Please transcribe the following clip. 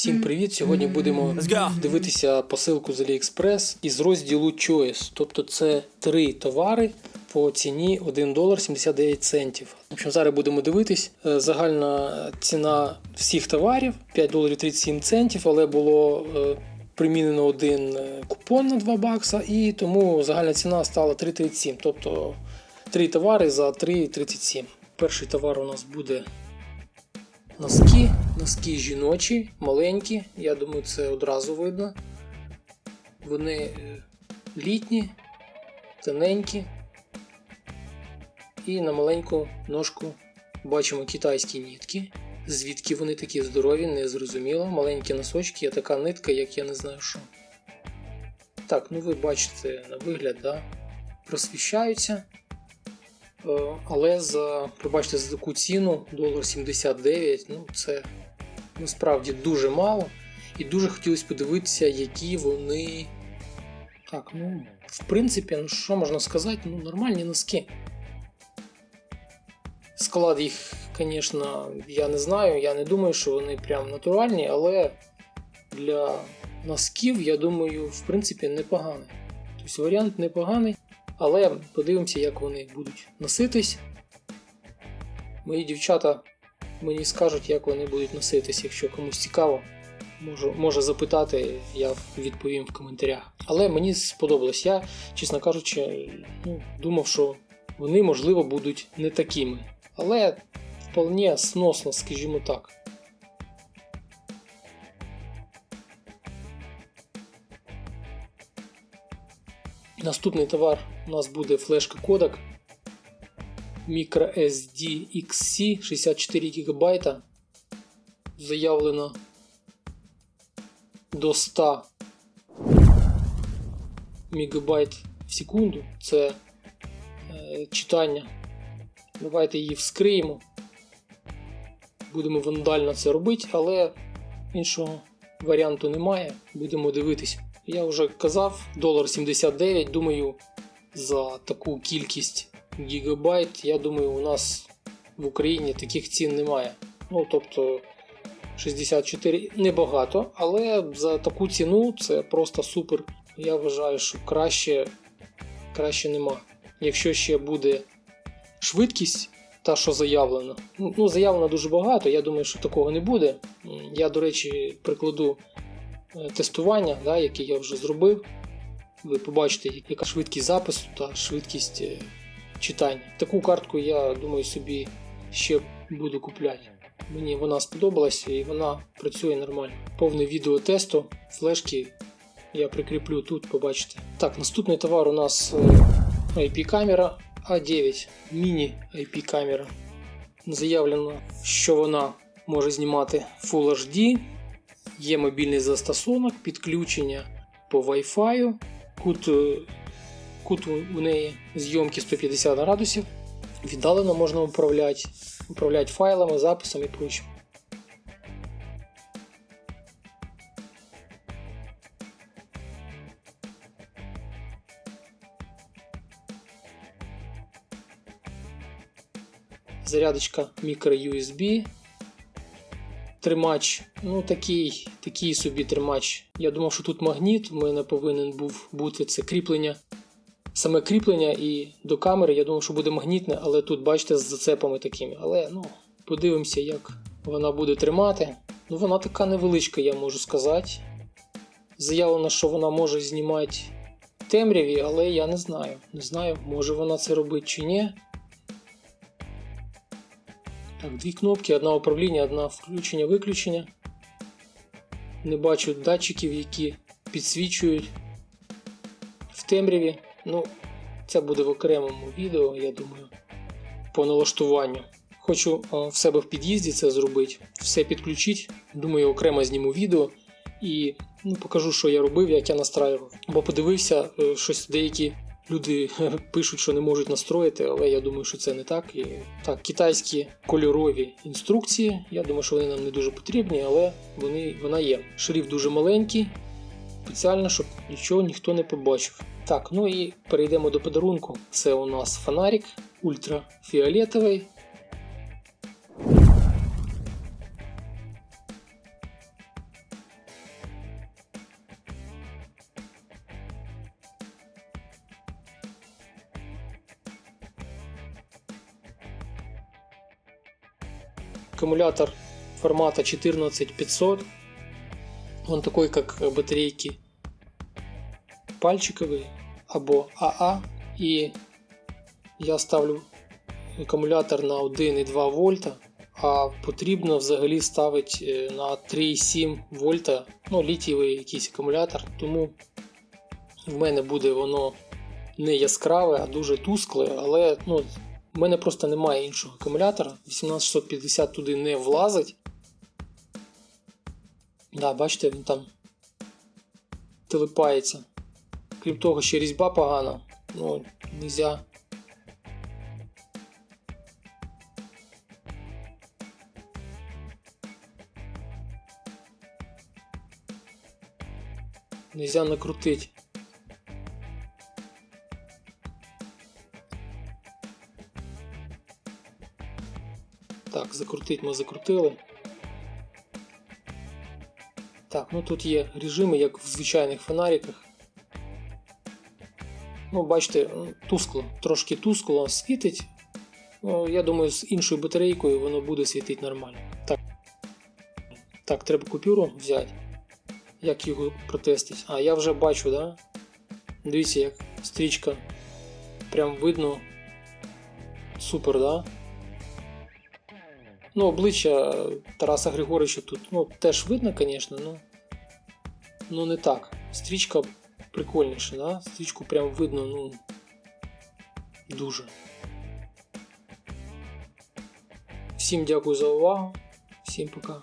Всім привіт! Сьогодні будемо дивитися посилку з AliExpress із розділу Choice. Тобто це три товари по ціні 1 долар 79 центів. В общем, зараз будемо дивитись. Е, Загальна ціна всіх товарів 5 доларів 37 центів, але було е, примінено один е, купон на 2 бакса, і тому загальна ціна стала 3,37. Тобто три товари за 3,37. Перший товар у нас буде Носки, носки жіночі, маленькі, я думаю, це одразу видно. Вони е, літні, тоненькі. І на маленьку ножку бачимо китайські нитки. Звідки вони такі здорові, не зрозуміло. Маленькі носочки, є така нитка, як я не знаю що. Так, ну ви бачите на вигляд, да? просвіщаються. Е, Але за, пробачте, за таку ціну, долар 79, ну це насправді дуже мало. І дуже хотілося подивитися, які вони. Так, ну, в принципі, ну що можна сказати, ну нормальні носки. Склад їх, звісно, я не знаю, я не думаю, що вони прям натуральні, але для носків, я думаю, в принципі, непоганий. Тобто варіант непоганий. Але подивимося, як вони будуть носитись. Мої дівчата мені скажуть, як вони будуть носитись, якщо комусь цікаво. Можу, може запитати, я відповім в коментарях. Але мені сподобалось. Я, чесно кажучи, ну, думав, що вони, можливо, будуть не такими. Але вполне сносно, скажімо так. Наступний товар у нас буде флешка кодек microSD XC 64 ГБ. Заявлено до 100 МБ в секунду. Це е, читання. Давайте її вскриємо. Будемо вандально це робити, але іншого варіанту немає. Будемо дивитись. Я вже казав, долар 79, думаю, за таку кількість гігабайт, я думаю, у нас в Україні таких цін немає. Ну, тобто 64 небагато, але за таку ціну це просто супер. Я вважаю, що краще, краще нема. Якщо ще буде швидкість, та що заявлено. Ну, заявлено дуже багато, я думаю, що такого не буде. Я, до речі, прикладу тестування, да, яке я вже зробив. Ви побачите, яка швидкість запису та швидкість е, читання. Таку картку я думаю собі ще буду купляти. Мені вона сподобалася і вона працює нормально. Повне відео тесту, флешки я прикріплю тут, побачите. Так, наступний товар у нас е, IP-камера А9, міні IP-камера. Заявлено, що вона може знімати Full HD, є мобільний застосунок, підключення по Wi-Fi, кут, е, кут у- неї зйомки 150 градусів. Віддалено можна управляти, управляти файлами, записом і прочим. Зарядочка microUSB. Тримач, ну такий, такий собі тримач. Я думав, що тут магніт, у мене повинен був бути це кріплення. Саме кріплення і до камери, я думав, що буде магнітне, але тут, бачите, з зацепами такими. Але ну, подивимося, як вона буде тримати. Ну, вона така невеличка, я можу сказати. Заявлено, що вона може знімати темряві, але я не знаю. Не знаю, може вона це робить чи ні. Так, дві кнопки, одна управління, одна включення-виключення. Не бачу датчиків, які підсвічують в темряві. Ну, це буде в окремому відео, я думаю, по налаштуванню. Хочу в себе в під'їзді це зробити, все підключити. Думаю, окремо зніму відео і ну, покажу, що я робив, як я настраював. Бо подивився, е, щось деякі люди пишуть, що не можуть настроїти, але я думаю, що це не так. І так, китайські кольорові інструкції. Я думаю, що вони нам не дуже потрібні, але вони, вона є. Шрифт дуже маленький, спеціально, щоб нічого ніхто не побачив. Так, ну і перейдемо до подарунку. Це у нас фонарик ультрафіолетовий. Аккумулятор формата 14500. Он такой, как батарейки пальчиковые або АА. І я ставлю акумулятор на 1,2 вольта, а потрібно взагалі ставити е, на 3,7 вольта, ну, літієвий якийсь акумулятор, тому в мене буде воно не яскраве, а дуже тускле, але ну, в мене просто немає іншого акумулятора. 18650 туди не влазить. Да, бачите, він там телепається. Крім того, ще різьба погана. Ну, нельзя. Нельзя накрутить. Так, закрутить ми закрутили. Так, ну тут є режими, як в звичайних фонариках. Ну, бачите, тускло, трошки тускло світить. Ну, я думаю, з іншою батарейкою воно буде світити нормально. Так, так треба купюру взяти. Як його протестити? А, я вже бачу, да? Дивіться, як стрічка. Прям видно. Супер, да? Ну, обличчя Тараса Григоровича тут ну, теж видно, звісно, ну, ну не так. Стрічка прикольніша, да? Стрічку прям видно, ну. Дуже. Всім дякую за увагу. Всім пока.